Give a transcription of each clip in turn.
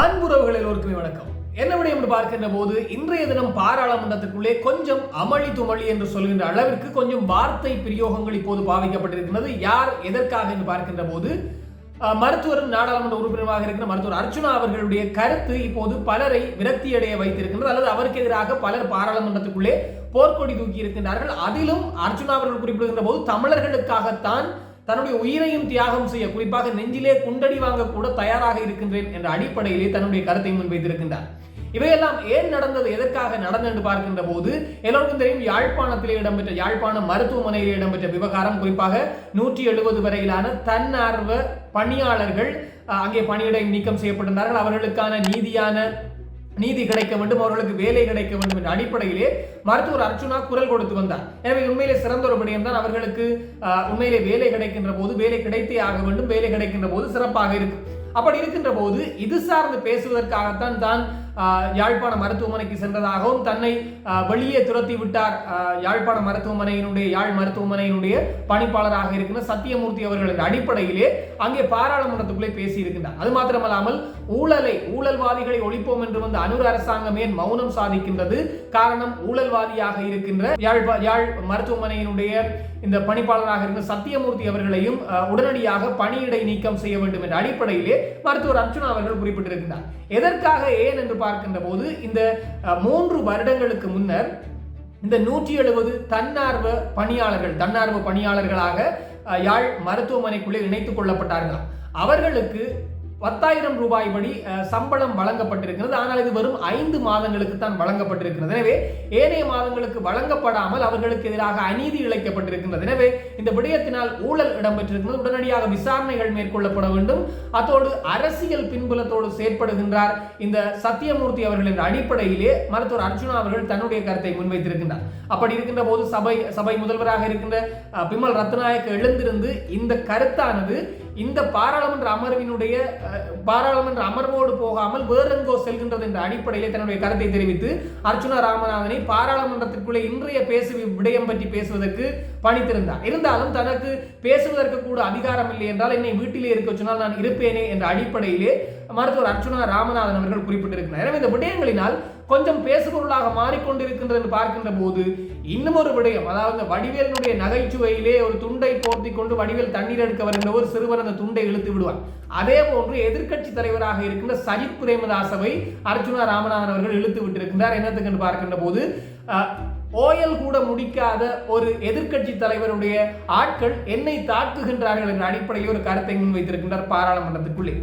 அன்புறவுகள் எல்லோருக்குமே வணக்கம். என்ன விடயம் என்று பார்க்கின்ற போது இன்றைய தினம் பாராளுமன்றத்துக்குள்ளே கொஞ்சம் அமளி துமளி என்று சொல்கின்ற அளவிற்கு கொஞ்சம் வார்த்தை பிரயோகங்கள் இப்போது பாவிக்கப்பட்டிருக்கிறது யார் எதற்காக என்று பார்க்கின்ற போது மருத்துவரும் நாடாளுமன்ற உறுப்பினராக இருக்கிற மருத்துவர் அர்ஜுனா அவர்களுடைய கருத்து இப்போது பலரை விரக்தியடைய வைத்திருக்கின்றது. அல்லது அவருக்கு எதிராக பலர் பாராளுமன்றத்துக்குள்ளே போர்க்கொடி தூக்கி இருக்கின்றார்கள் அதிலும் அர்ஜுனா அவர்கள் குறிப்பிடுகின்ற போது தமிழர்களுக்காகத்தான் தன்னுடைய உயிரையும் தியாகம் செய்ய குறிப்பாக நெஞ்சிலே குண்டடி வாங்க கூட தயாராக இருக்கின்றேன் என்ற அடிப்படையிலே தன்னுடைய கருத்தை முன்வைத்திருக்கின்றார். இவையெல்லாம் ஏன் நடந்தது? எதற்காக நடந்தது என்று பார்க்கின்ற போது எல்லோருக்கும் தெரியும் யாழ்ப்பாணத்திலே இடம்பெற்ற யாழ்ப்பாணம் மருத்துவமனையிலே இடம்பெற்ற விவகாரம் குறிப்பாக நூற்றி எழுபது வரையிலான தன்னார்வ பணியாளர்கள் அங்கே பணியிடை நீக்கம் செய்யப்பட்டிருந்தார்கள். அவர்களுக்கான நீதியான நீதி கிடைக்க வேண்டும் அவர்களுக்கு வேலை கிடைக்க வேண்டும் என்ற அடிப்படையிலே மருத்துவர் அர்ச்சுனா குரல் கொடுத்து வந்தார். எனவே உண்மையிலே சிறந்த ஒரு விடயம் தான் அவர்களுக்கு உண்மையிலே வேலை கிடைக்கின்ற போது வேலை கிடைத்தே ஆக வேண்டும் வேலை கிடைக்கின்ற போது சிறப்பாக இருக்கும். அப்படி இருக்கின்ற போது இது சார்ந்து பேசுவதற்காகத்தான் தான் யாழ்ப்பாண மருத்துவமனைக்கு சென்றதாகவும் தன்னை வெளியே துரத்தி விட்டார். யாழ்ப்பாண மருத்துவமனையினுடைய யாழ் மருத்துவமனையினுடைய பணிப்பாளராக இருக்கின்ற சத்தியமூர்த்தி அவர்கள் என்ற அடிப்படையிலே அங்கே பாராளுமன்றத்துக்குள்ளே பேசியிருக்கின்றார். அது மாத்திரமல்லாமல் ஊழலை ஊழல்வாதிகளை ஒழிப்போம் என்று வந்த அனுர் அரசாங்கம் ஏன் மௌனம் சாதிக்கின்றது? காரணம் ஊழல்வாதியாக இருக்கின்ற யாழ் யாழ் மருத்துவமனையினுடைய இந்த பணிப்பாளராக இருந்த சத்தியமூர்த்தி அவர்களையும் உடனடியாக பணியிடை நீக்கம் செய்ய வேண்டும் என்ற அடிப்படையிலே மருத்துவர் அர்ச்சுனா அவர்கள் குறிப்பிட்டிருக்கிறார் எதற்காக ஏன் என்று பார்க்கின்ற போது இந்த மூன்று வருடங்களுக்கு முன்னர் இந்த நூற்றி எழுபது தன்னார்வ பணியாளர்கள் தன்னார்வ பணியாளர்களாக யாழ் மருத்துவமனைக்குள்ளே இணைத்துக் கொள்ளப்பட்டார்களாம். அவர்களுக்கு பத்தாயிரம் ரூபாய் படி சம்பளம் வழங்கப்பட்டிருக்கிறது. ஆனால் இது வெறும் ஐந்து மாதங்களுக்கு தான் வழங்கப்பட்டிருக்கிறது. எனவே ஏனைய மாதங்களுக்கு வழங்கப்படாமல் அவர்களுக்கு எதிராக அநீதி இழைக்கப்பட்டிருக்கின்றது. எனவே இந்த விடயத்தினால் ஊழல் இடம்பெற்றிருக்கிறது. உடனடியாக விசாரணைகள் மேற்கொள்ளப்பட வேண்டும். அதோடு அரசியல் பின்புலத்தோடு செயற்படுகின்றார் இந்த சத்தியமூர்த்தி அவர்கள் என்ற அடிப்படையிலே மருத்துவர் அர்ஜுனா அவர்கள் தன்னுடைய கருத்தை முன்வைத்திருக்கின்றார். அப்படி இருக்கின்ற போது சபை சபை முதல்வராக இருக்கின்ற பிமல் ரத்நாயக்க எழுந்திருந்து இந்த கருத்தானது இந்த பாராளுமன்ற அமர்வினுடைய பாராளுமன்ற அமர்வோடு போகாமல் வேறெங்கோ செல்கின்றது என்ற அடிப்படையில் தன்னுடைய கருத்தை தெரிவித்து அர்ச்சுனா ராமநாதனை பாராளுமன்றத்திற்குள்ளே இன்றைய பேசு விடயம் பற்றி பேசுவதற்கு பணித்திருந்தார். இருந்தாலும் தனக்கு பேசுவதற்கு கூட அதிகாரம் இல்லை என்றால் என்னை வீட்டிலே இருக்க சொன்னால் நான் இருப்பேனே என்ற அடிப்படையிலே மருத்துவர் அர்ச்சுனா ராமநாதன் அவர்கள் குறிப்பிட்டிருக்கிறார். எனவே இந்த விடயங்களினால் கொஞ்சம் பேசுபொருளாக மாறிக்கொண்டிருக்கின்றது என்று பார்க்கின்ற போது இன்னும் ஒரு விடயம் அதாவது வடிவேலனுடைய வடிவேலினுடைய நகைச்சுவையிலே ஒரு துண்டை போர்த்தி கொண்டு வடிவேல் தண்ணீர் எடுக்க வருகின்ற ஒரு சிறுவர் அந்த துண்டை இழுத்து விடுவார் அதே போன்று எதிர்க்கட்சி தலைவராக இருக்கின்ற சஜித் பிரேமதாசவை அர்ஜுனா ராமநாதன் அவர்கள் இழுத்து விட்டிருக்கின்றார். என்னத்துக்கு என்று பார்க்கின்ற போது ஓயல் கூட முடிக்காத ஒரு எதிர்க்கட்சி தலைவருடைய ஆட்கள் என்னை தாக்குகின்றார்கள் என்ற அடிப்படையில் ஒரு கருத்தை முன்வைத்திருக்கின்றார் பாராளுமன்றத்துக்குள்ளே.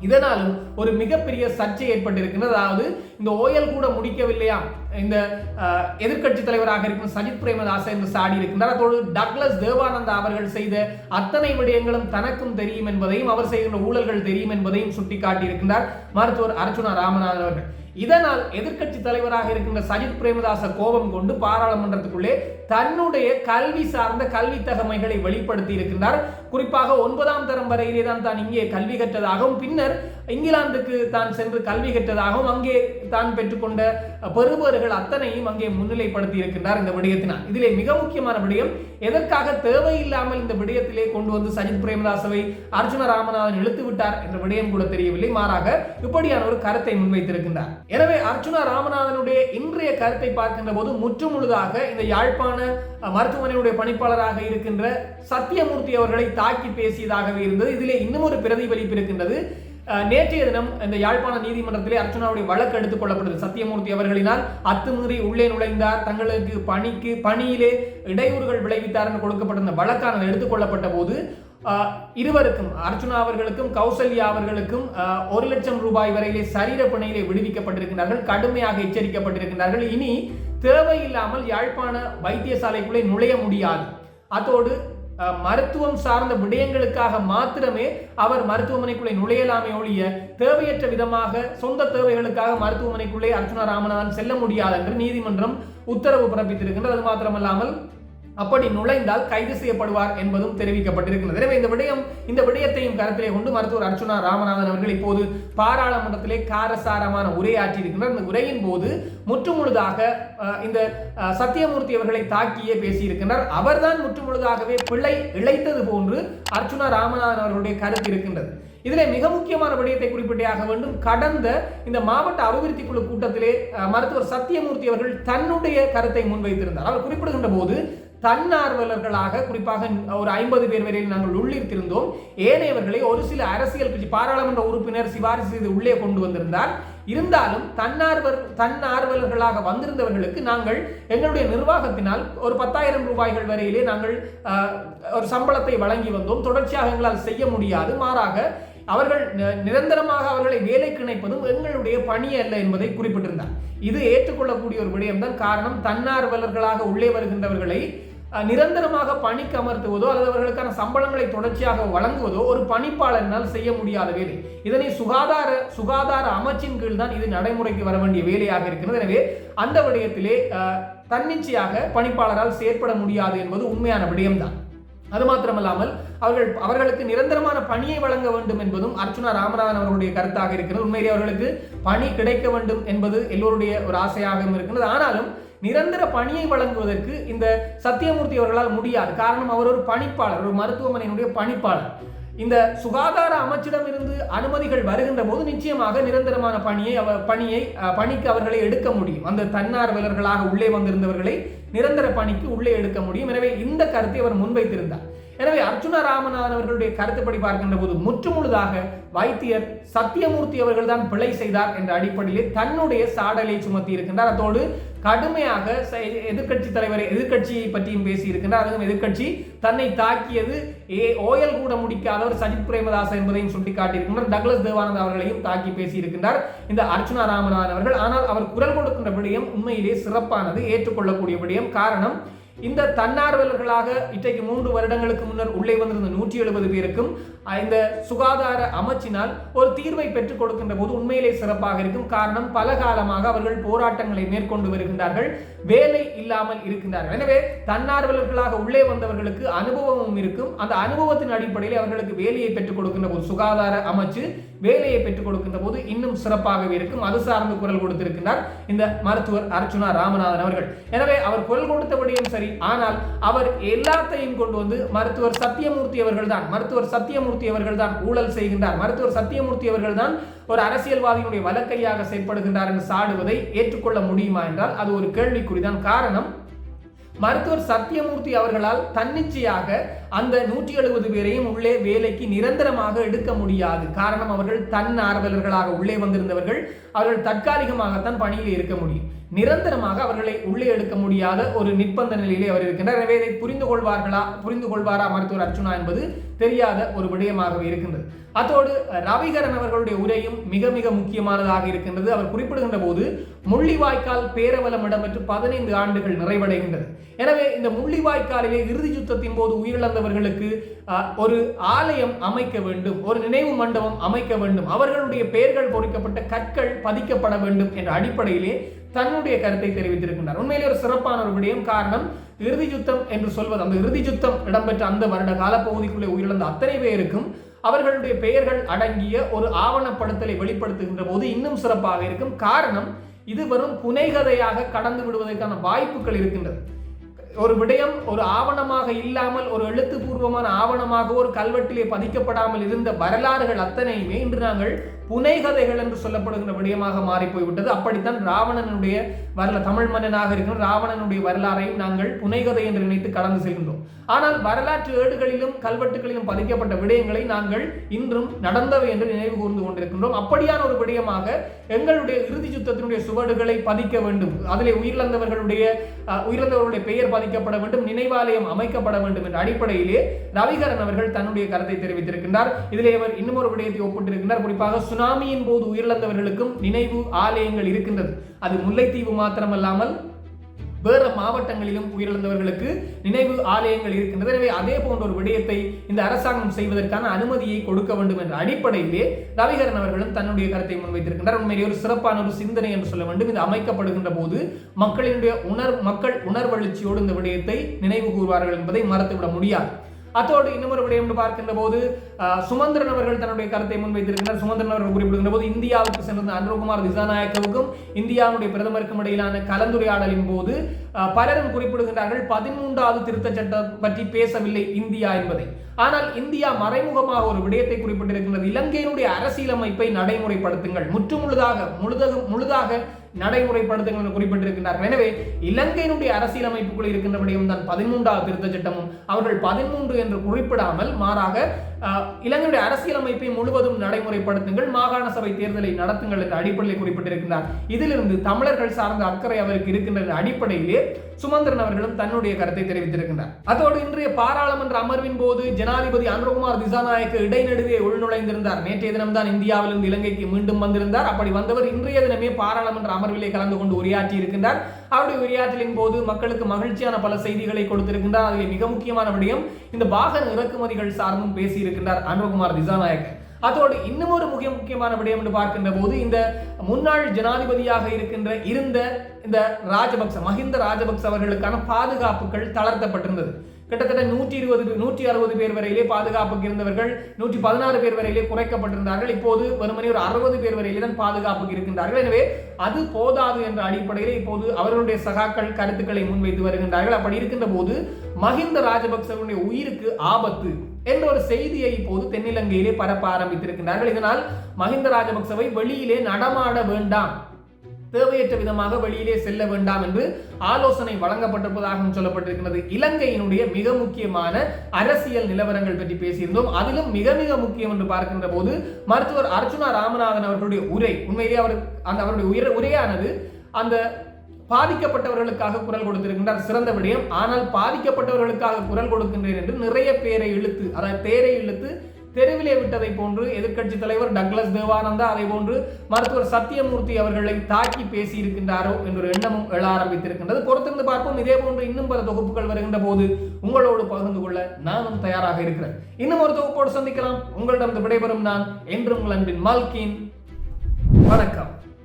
இதனாலும் ஒரு மிகப்பெரிய சர்ச்சை ஏற்பட்டிருக்கிறது. அதாவது இந்த ஓயல் கூட முடிக்கவில்லையா? இந்த அஹ், எதிர்க்கட்சி தலைவராக இருக்கும் சஜித் பிரேமதாச என்று சாடி இருக்கின்றார் அதோடு டக்ளஸ் தேவானந்தா அவர்கள் செய்த அத்தனை விடயங்களும் தனக்கும் தெரியும் என்பதையும் அவர் செய்கின்ற ஊழல்கள் தெரியும் என்பதையும் சுட்டிக்காட்டியிருக்கின்றார். மருத்துவர் அர்ச்சுனா ராமநாதன் அவர்கள். இதனால் எதிர்க்கட்சி தலைவராக இருக்கின்ற சஜித் பிரேமதாச கோபம் கொண்டு பாராளுமன்றத்துக்குள்ளே தன்னுடைய கல்வி சார்ந்த கல்வி தகமைகளை வெளிப்படுத்தி இருக்கின்றார். குறிப்பாக ஒன்பதாம் தரம் வரையிலே தான் தான் இங்கே கல்வி கற்றதாகவும் பின்னர் இங்கிலாந்துக்கு தான் சென்று கல்வி கற்றதாகவும் அங்கே தான் பெற்றுக்கொண்ட பெறுபவர்கள் அத்தனையும் அங்கே முன்னிலைப்படுத்தி இருக்கின்றார் இந்த விடயத்தினால். இதிலே மிக முக்கியமான விடயம் எதற்காக தேவையில்லாமல் இந்த விடயத்திலே கொண்டு வந்து சஜித் பிரேமதாசவை அர்ஜுன ராமநாதன் இழுத்து விட்டார் என்ற விடயம் கூட தெரியவில்லை. மாறாக இப்படியான ஒரு கருத்தை முன்வைத்திருக்கின்றார். எனவே அர்ஜுனா ராமநாதனுடைய இன்றைய கருத்தை பார்க்கின்ற போது முற்றுமுழுதாக இந்த யாழ்ப்பாண மருத்துவமனையுடைய பணிப்பாளராக இருக்கின்ற சத்தியமூர்த்தி அவர்களை தாக்கி பேசியதாகவே இருந்தது. இதிலே இன்னும் ஒரு பிரதிபலிப்பு இருக்கின்றது. நேற்றைய தினம் இந்த யாழ்ப்பாண நீதிமன்றத்திலே அர்ச்சனாவுடைய வழக்கு எடுத்துக் கொள்ளப்பட்டது. சத்தியமூர்த்தி அவர்களினால் அத்துமீறி உள்ளே நுழைந்தார். தங்களுக்கு பணிக்கு பணியிலே இடையூறுகள் விளைவித்தார் என்று கொடுக்கப்பட்ட வழக்கானது எடுத்துக்கொள்ளப்பட்ட போது இருவருக்கும் அர்ச்சுனா அவர்களுக்கும் கௌசல்யா அவர்களுக்கும் ஒரு லட்சம் ரூபாய் வரையிலே சரீர பிணையிலே விடுவிக்கப்பட்டிருக்கிறார்கள் கடுமையாக எச்சரிக்கப்பட்டிருக்கிறார்கள் இனி தேவையில்லாமல் யாழ்ப்பாண வைத்தியசாலைக்குள்ளே நுழைய முடியாது. அதோடு மருத்துவம் சார்ந்த விடயங்களுக்காக மாத்திரமே அவர் மருத்துவமனைக்குள்ளே நுழையலாமே ஒழிய தேவையற்ற விதமாக சொந்த தேவைகளுக்காக மருத்துவமனைக்குள்ளே அர்ச்சனா ராமநாதன் செல்ல முடியாது என்று நீதிமன்றம் உத்தரவு பிறப்பித்திருக்கின்றது. அது மாத்திரமல்லாமல் அப்படி நுழைந்தால் கைது செய்யப்படுவார் என்பதும் தெரிவிக்கப்பட்டிருக்கிறது. எனவே இந்த விடயம் இந்த விடயத்தையும் கருத்திலே கொண்டு மருத்துவர் அர்ச்சுனா ராமநாதன் அவர்கள் இப்போது பாராளுமன்றத்திலே காரசாரமான உரையாற்றி இருக்கின்றார். இந்த உரையின் போது முற்றுமுழுதாக இந்த சத்தியமூர்த்தி அவர்களை தாக்கியே பேசியிருக்கின்றார். அவர்தான் முற்றுமுழுதாகவே பிள்ளை இழைத்தது போன்று அர்ச்சுனா ராமநாதன் அவர்களுடைய கருத்து இருக்கின்றது. இதில் மிக முக்கியமான விடயத்தை குறிப்பிட்டாக வேண்டும். கடந்த இந்த மாவட்ட அபிவிருத்தி குழு கூட்டத்திலே மருத்துவர் சத்தியமூர்த்தி அவர்கள் தன்னுடைய கருத்தை முன்வைத்திருந்தார். அவர் குறிப்பிடுகின்ற போது தன்னார்வலர்களாக குறிப்பாக ஒரு ஐம்பது பேர் வரையில் நாங்கள் உள்ளிருத்திருந்தோம். ஏனையவர்களை ஒரு சில அரசியல் கட்சி பாராளுமன்ற உறுப்பினர் சிபாரிசு செய்து உள்ளே கொண்டு வந்திருந்தார். இருந்தாலும் தன்னார்வர் தன்னார்வலர்களாக வந்திருந்தவர்களுக்கு நாங்கள் எங்களுடைய நிர்வாகத்தினால் ஒரு பத்தாயிரம் ரூபாய்கள் வரையிலே நாங்கள் ஒரு சம்பளத்தை வழங்கி வந்தோம். தொடர்ச்சியாக எங்களால் செய்ய முடியாது. மாறாக அவர்கள் நிரந்தரமாக அவர்களை வேலைக்கு இணைப்பதும் எங்களுடைய பணி அல்ல என்பதை குறிப்பிட்டிருந்தார். இது ஏற்றுக்கொள்ளக்கூடிய ஒரு விடயம்தான். காரணம் தன்னார்வலர்களாக உள்ளே வருகின்றவர்களை நிரந்தரமாக பணிக்கு அமர்த்துவதோ அல்லது அவர்களுக்கான சம்பளங்களை தொடர்ச்சியாக வழங்குவதோ ஒரு பணிப்பாளரினால் செய்ய முடியாத வேலை. இதனை சுகாதார சுகாதார அமைச்சின் கீழ் தான் இது நடைமுறைக்கு வர வேண்டிய வேலையாக இருக்கிறது. எனவே அந்த விடயத்திலே தன்னிச்சையாக பணிப்பாளரால் செயற்பட முடியாது என்பது உண்மையான விடயம்தான். அது மாத்திரமல்லாமல் அவர்கள் அவர்களுக்கு நிரந்தரமான பணியை வழங்க வேண்டும் என்பதும் அர்ச்சுனா ராமநாதன் அவர்களுடைய கருத்தாக இருக்கிறது. உண்மையிலே அவர்களுக்கு பணி கிடைக்க வேண்டும் என்பது எல்லோருடைய ஒரு ஆசையாகவும் இருக்கிறது. ஆனாலும் நிரந்தர பணியை வழங்குவதற்கு இந்த சத்தியமூர்த்தி அவர்களால் முடியாது. காரணம் அவர் ஒரு பணிப்பாளர் ஒரு மருத்துவமனையினுடைய பணிப்பாளர். இந்த சுகாதார அமைச்சிடம் இருந்து அனுமதிகள் வருகின்ற போது நிச்சயமாக நிரந்தரமான பணியை அவர் பணியை பணிக்கு அவர்களை எடுக்க முடியும். அந்த தன்னார்வலர்களாக உள்ளே வந்திருந்தவர்களை நிரந்தர பணிக்கு உள்ளே எடுக்க முடியும். எனவே இந்த கருத்தை அவர் முன்வைத்திருந்தார். எனவே அர்ஜுன ராமநாதன் அவர்களுடைய கருத்துப்படி பார்க்கின்ற போது முற்றுமுழுதாக வைத்தியர் சத்தியமூர்த்தி அவர்கள் தான் பிழை செய்தார் என்ற அடிப்படையிலே தன்னுடைய சாடலை சுமத்தி இருக்கின்றார். அதோடு கடுமையாக எதிர்கட்சி தலைவரை எதிர்கட்சியை பற்றியும் பேசி இருக்கின்றார் அதுவும் எதிர்கட்சி தன்னை தாக்கியது ஏ ஓயல் கூட முடிக்காதவர் சஜித் பிரேமதாஸ் என்பதையும் சுட்டிக்காட்டியிருக்கின்றார். டக்ளஸ் தேவானந்த் அவர்களையும் தாக்கி பேசியிருக்கின்றார் இந்த அர்ச்சுனா ராமநாதன் அவர்கள். ஆனால் அவர் குரல் கொடுக்கின்ற விடயம் உண்மையிலே சிறப்பானது ஏற்றுக்கொள்ளக்கூடிய விடயம். காரணம் இந்த தன்னார்வலர்களாக இன்றைக்கு மூன்று வருடங்களுக்கு முன்னர் உள்ளே வந்திருந்த நூற்றி எழுபது பேருக்கும் இந்த சுகாதார அமைச்சினால் ஒரு தீர்வை பெற்றுக் கொடுக்கின்ற போது உண்மையிலே சிறப்பாக இருக்கும். காரணம் பல காலமாக அவர்கள் போராட்டங்களை மேற்கொண்டு வருகின்றார்கள். வேலை இல்லாமல் இருக்கின்றார்கள். எனவே தன்னார்வலர்களாக உள்ளே வந்தவர்களுக்கு அனுபவமும் இருக்கும். அந்த அனுபவத்தின் அடிப்படையில் அவர்களுக்கு வேலையை பெற்றுக் கொடுக்கின்ற போது சுகாதார அமைச்சு வேலையை பெற்றுக் கொடுக்கின்ற போது இன்னும் சிறப்பாகவே இருக்கும். அது சார்ந்து குரல் கொடுத்திருக்கின்றார் இந்த மருத்துவர் அர்ச்சுனா ராமநாதன் அவர்கள். எனவே அவர் குரல் கொடுத்தபடியும் சரி ஆனால் அவர் எல்லாத்தையும் கொண்டு வந்து மருத்துவர் சத்தியமூர்த்தி அவர்கள் தான் மருத்துவர் சத்தியமூர்த்தி அவர்கள் தான் ஊழல் செய்கின்றார். மருத்துவர் சத்தியமூர்த்தி அவர்கள் தான் ஒரு அரசியல்வாதியினுடைய வழக்கையாக செயற்படுகின்றார் என்று சாடுவதை ஏற்றுக்கொள்ள முடியுமா என்றால் அது ஒரு கேள்விக்குறிதான். காரணம் மருத்துவர் சத்தியமூர்த்தி அவர்களால் தன்னிச்சையாக அந்த நூற்றி எழுபது பேரையும் உள்ளே வேலைக்கு நிரந்தரமாக எடுக்க முடியாது. காரணம் அவர்கள் தன் ஆர்வலர்களாக உள்ளே வந்திருந்தவர்கள். அவர்கள் தற்காலிகமாகத்தான் பணியில் இருக்க முடியும். நிரந்தரமாக அவர்களை உள்ளே எடுக்க முடியாத ஒரு நிர்பந்த நிலையிலே அவர் இருக்கின்றார். எனவே இதை புரிந்து கொள்வார்களா புரிந்து கொள்வாரா மருத்துவர் அர்ச்சுனா என்பது தெரியாத ஒரு விடயமாகவே இருக்கின்றது. அதோடு ரவிகரன் அவர்களுடைய உரையும் மிக மிக முக்கியமானதாக இருக்கின்றது. அவர் குறிப்பிடுகின்ற போது முள்ளிவாய்க்கால் பேரவலம் இடம்பெற்று பதினைந்து ஆண்டுகள் நிறைவடைகின்றது. எனவே இந்த முள்ளிவாய்க்காலிலே இறுதி யுத்தத்தின் போது உயிரிழந்தவர்களுக்கு ஒரு ஆலயம் அமைக்க வேண்டும் ஒரு நினைவு மண்டபம் அமைக்க வேண்டும் அவர்களுடைய பெயர்கள் பொறிக்கப்பட்ட கற்கள் பதிக்கப்பட வேண்டும் என்ற அடிப்படையிலே தன்னுடைய கருத்தை தெரிவித்திருக்கின்றார். உண்மையிலே ஒரு சிறப்பான ஒரு விடயம் காரணம் இறுதி யுத்தம் என்று சொல்வது அந்த இறுதி யுத்தம் இடம்பெற்ற அந்த வருட காலப்பகுதிக்குள்ளே உயிரிழந்த அத்தனை பேருக்கும் அவர்களுடைய பெயர்கள் அடங்கிய ஒரு ஆவணப்படுத்தலை வெளிப்படுத்துகின்ற போது இன்னும் சிறப்பாக இருக்கும். காரணம் இது வெறும் புனைகதையாக கடந்து விடுவதற்கான வாய்ப்புகள் இருக்கின்றது. ஒரு விடயம் ஒரு ஆவணமாக இல்லாமல் ஒரு எழுத்துப்பூர்வமான ஆவணமாக ஒரு கல்வெட்டிலே பதிக்கப்படாமல் இருந்த வரலாறுகள் அத்தனையுமே இன்று நாங்கள் புனைகதைகள் என்று சொல்லப்படுகிற விடயமாக மாறி போய்விட்டது அப்படித்தான் ராவணனுடைய வரல தமிழ் மன்னனாக இருக்கிற ராவணனுடைய வரலாறையும் நாங்கள் புனைகதை என்று நினைத்து கடந்து செல்கின்றோம். ஆனால் வரலாற்று ஏடுகளிலும் கல்வெட்டுகளிலும் பதிக்கப்பட்ட விடயங்களை நாங்கள் இன்றும் நடந்தவை என்று நினைவு கூர்ந்து கொண்டிருக்கின்றோம். அப்படியான ஒரு விடயமாக எங்களுடைய இறுதி சுத்தத்தினுடைய சுவடுகளை பதிக்க வேண்டும். அதிலே உயிரிழந்தவர்களுடைய உயிரிழந்தவர்களுடைய பெயர் பதிக்கப்பட வேண்டும். நினைவாலயம் அமைக்கப்பட வேண்டும் என்ற அடிப்படையிலே ரவிகரன் அவர்கள் தன்னுடைய கருத்தை தெரிவித்திருக்கின்றார். இதிலே அவர் இன்னும் ஒரு விடயத்தை ஒப்பிட்டிருக்கின்றார். குறிப்பாக சுனாமியின் போது உயிரிழந்தவர்களுக்கும் நினைவு ஆலயங்கள் இருக்கின்றது. அது முல்லைத்தீவு மாத்திரமல்லாமல் வேறு மாவட்டங்களிலும் உயிரிழந்தவர்களுக்கு நினைவு ஆலயங்கள் இருக்கின்றது. எனவே அதே போன்ற ஒரு விடயத்தை இந்த அரசாங்கம் செய்வதற்கான அனுமதியை கொடுக்க வேண்டும் என்ற அடிப்படையிலே ரவிகரன் அவர்களும் தன்னுடைய கருத்தை முன்வைத்திருக்கின்றார். உண்மையிலே ஒரு சிறப்பான ஒரு சிந்தனை என்று சொல்ல வேண்டும். இது அமைக்கப்படுகின்ற போது மக்களினுடைய உணர் மக்கள் உணர்வெழுச்சியோடு இந்த விடயத்தை நினைவு கூறுவார்கள் என்பதை மறத்துவிட முடியாது. அத்தோடு இன்னொரு விடயம் பார்க்கின்ற போது சுமந்திரன் அவர்கள் தன்னுடைய கருத்தை முன்வைத்திருக்கிறார். சுமந்திரன் அவர்கள் குறிப்பிடுகின்ற போது இந்தியாவுக்கு சென்றிருந்த அனுரகுமார் திசாநாயக்கவுக்கும் இந்தியாவுடைய பிரதமருக்கும் இடையிலான கலந்துரையாடலின் போது பலரும் குறிப்பிடுகின்றார்கள் பதிமூன்றாவது திருத்தச் சட்டம் பற்றி பேசவில்லை இந்தியா என்பதை. ஆனால் இந்தியா மறைமுகமாக ஒரு விடயத்தை குறிப்பிட்டிருக்கின்றது. இலங்கையினுடைய அரசியலமைப்பை நடைமுறைப்படுத்துங்கள். முற்றுமுழுதாக முழுதாக முழுதாக நடைமுறைப்படுத்துங்கள் குறிப்பிட்டிருக்கின்றார்கள். எனவே இலங்கையினுடைய அரசியலமைப்புக்குள் இருக்கின்றபடியும் தான் பதிமூன்றாவது திருத்த சட்டமும் அவர்கள் பதிமூன்று என்று குறிப்பிடாமல் மாறாக இலங்கையுடைய அரசியலமைப்பை முழுவதும் நடைமுறைப்படுத்துங்கள் மாகாண சபை தேர்தலை நடத்துங்கள் என்ற அடிப்படையில் குறிப்பிட்டிருக்கிறார் இதிலிருந்து தமிழர்கள் சார்ந்த அக்கறை அவருக்கு இருக்கின்ற அடிப்படையிலே சுமந்திரன் அவர்களும் தன்னுடைய கருத்தை தெரிவித்திருக்கின்றார். அதோடு இன்றைய பாராளுமன்ற அமர்வின் போது ஜனாதிபதி அனுரகுமார் திசாநாயக்க இடைநடுவே உள்நுழைந்திருந்தார். நேற்றைய தினம்தான் இந்தியாவிலிருந்து இலங்கைக்கு மீண்டும் வந்திருந்தார். அப்படி வந்தவர் இன்றைய தினமே பாராளுமன்ற அமர்விலே கலந்து கொண்டு உரையாற்றி இருக்கின்றார். அவருடைய உரையாற்றலின் போது மக்களுக்கு மகிழ்ச்சியான பல செய்திகளை கொடுத்திருக்கின்றார். அதில் மிக முக்கியமான விடயம் இந்த வாகன இறக்குமதிகள் சார்ந்தும் பேசியிருக்கின்றார் அன்பகுமார் திசாநாயக்க அதோடு இன்னும் ஒரு முக்கிய முக்கியமான விடயம் என்று பார்க்கின்ற போது இந்த முன்னாள் ஜனாதிபதியாக இருக்கின்ற இருந்த இந்த ராஜபக்ச மஹிந்த ராஜபக்ச அவர்களுக்கான பாதுகாப்புகள் தளர்த்தப்பட்டிருந்தது. கிட்டத்தட்ட நூற்றி இருபது நூற்றி அறுபது பேர் வரையிலே பாதுகாப்புக்கு இருந்தவர்கள் நூற்றி பதினாறு பேர் வரையிலே குறைக்கப்பட்டிருந்தார்கள். இப்போது வெறுமனே ஒரு அறுபது பேர் வரையிலே தான் பாதுகாப்புக்கு இருக்கின்றார்கள். எனவே அது போதாது என்ற அடிப்படையில் இப்போது அவர்களுடைய சகாக்கள் கருத்துக்களை முன்வைத்து வருகின்றார்கள். அப்படி இருக்கின்ற போது மஹிந்த ராஜபக்சவனுடைய உயிருக்கு ஆபத்து என்ற ஒரு செய்தியை இப்போது தென்னிலங்கையிலே பரப்ப ஆரம்பித்திருக்கின்றார்கள். இதனால் மஹிந்த ராஜபக்சவை வெளியிலே நடமாட வேண்டாம். தேவையற்ற விதமாக வெளியிலே செல்ல வேண்டாம் என்று ஆலோசனை வழங்கப்பட்டிருப்பதாகவும் சொல்லப்பட்டிருக்கிறது. இலங்கையினுடைய மிக முக்கியமான அரசியல் நிலவரங்கள் பற்றி பேசியிருந்தோம். அதிலும் மிக மிக முக்கியம் என்று பார்க்கின்ற போது மருத்துவர் அர்ச்சுனா ராமநாதன் அவர்களுடைய உரை உண்மையிலேயே அவர் அந்த அவருடைய உயர் உரையானது அந்த பாதிக்கப்பட்டவர்களுக்காக குரல் கொடுத்திருக்கின்றார். சிறந்த விடயம். ஆனால் பாதிக்கப்பட்டவர்களுக்காக குரல் கொடுக்கின்றேன் என்று நிறைய பேரை இழுத்து அதாவது பேரை இழுத்து தெருவிலே விட்டதை போன்று எதிர்க்கட்சி தலைவர் டக்ளஸ் தேவானந்தா அதை போன்று மருத்துவர் சத்தியமூர்த்தி அவர்களை தாக்கி பேசி இருக்கின்றாரோ என்ற எண்ணமும் எழ ஆரம்பித்திருக்கின்றது. பொறுத்திருந்து பார்ப்போம். இதே போன்று இன்னும் பல தொகுப்புகள் வருகின்ற போது உங்களோடு பகிர்ந்து கொள்ள நானும் தயாராக இருக்கிறேன். இன்னும் ஒரு தொகுப்போடு சந்திக்கலாம். உங்களிடம் விடைபெறும் நான் என்றும் உங்கள் அன்பின் மால்கின். வணக்கம்.